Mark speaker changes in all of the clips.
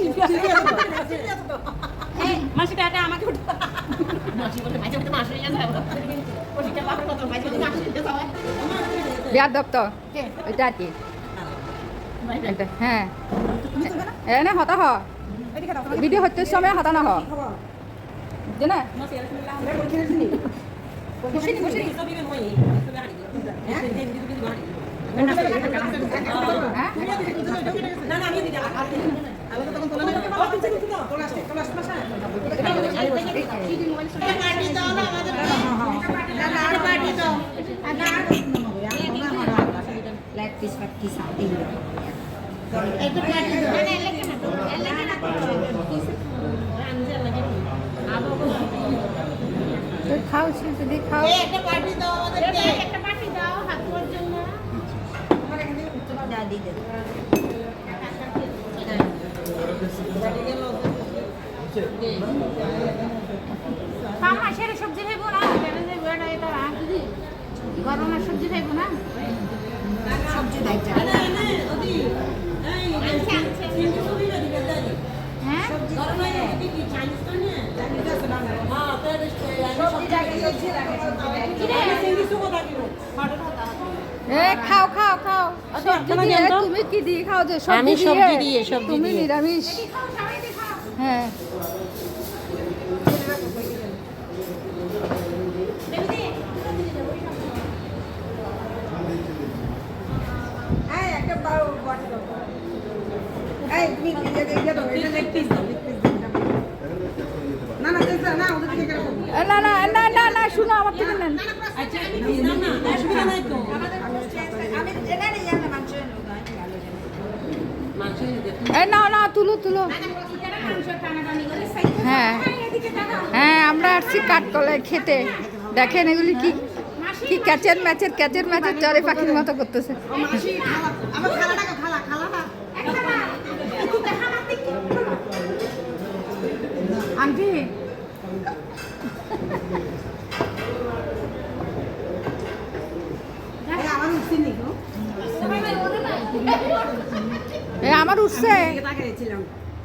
Speaker 1: শিল্পী আছে। মাসি টাকা আমাকে
Speaker 2: বিয়ার দপ্তর ওইটা আর কি। হ্যাঁ। এনে হতা হ। ভিডিও হচ্ছে সময় হতা না হ। জানা হ্যাঁ।
Speaker 3: Like this, but this something.
Speaker 2: তুই খাও শিল্পী দি খাও
Speaker 3: Daddy
Speaker 1: মাসের সবজি খাইবো না গরমের সবজি খাইবো না?
Speaker 3: সবজি দাইটা
Speaker 1: হ্যাঁ?
Speaker 2: খাও খাও খাও। সবজি দিয়ে তুমি কি দিয়ে খাও যে সবজি
Speaker 4: সবজি দিয়ে,
Speaker 2: তুমি নিরামিষ। হ্যাঁ। না না না না না শুনো আমার থেকে নেন। না না তুলো তুলো। হ্যাঁ। হ্যাঁ আমরা আসছি কাঠতলায় খেতে। দেখেন এগুলি কি কি ক্যাচের ম্যাচের ক্যাচের ম্যাচের চরে পাখির মতো করতেছে। আমার উঠছে।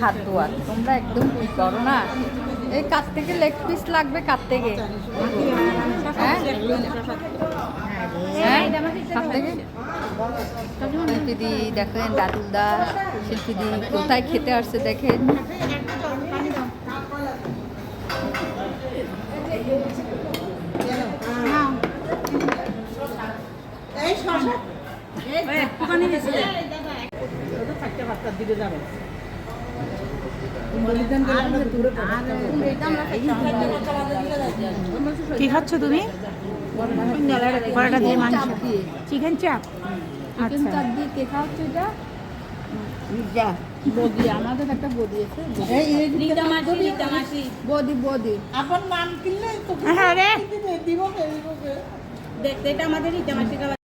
Speaker 2: হাত তোমরা একদম কি করো না? এই কাছ থেকে লেগ পিস লাগবে কাছ থেকে। হ্যাঁ? হ্যাঁ? শিল্পীদি দেখেন, দাদুদা শিল্পীদি কোথায় খেতে আসছে দেখেন।
Speaker 1: কি খাচ্ছ তুমি? পরোটা দিয়ে মাংস। চিকেন চাপ?
Speaker 2: চিকেন চাপ দিয়ে কে খাওয়াচ্ছে এটা? বদি আমাদের একটা বদি আছে। বদি। বদি
Speaker 1: হ্যাঁ রে। এটা আমাদের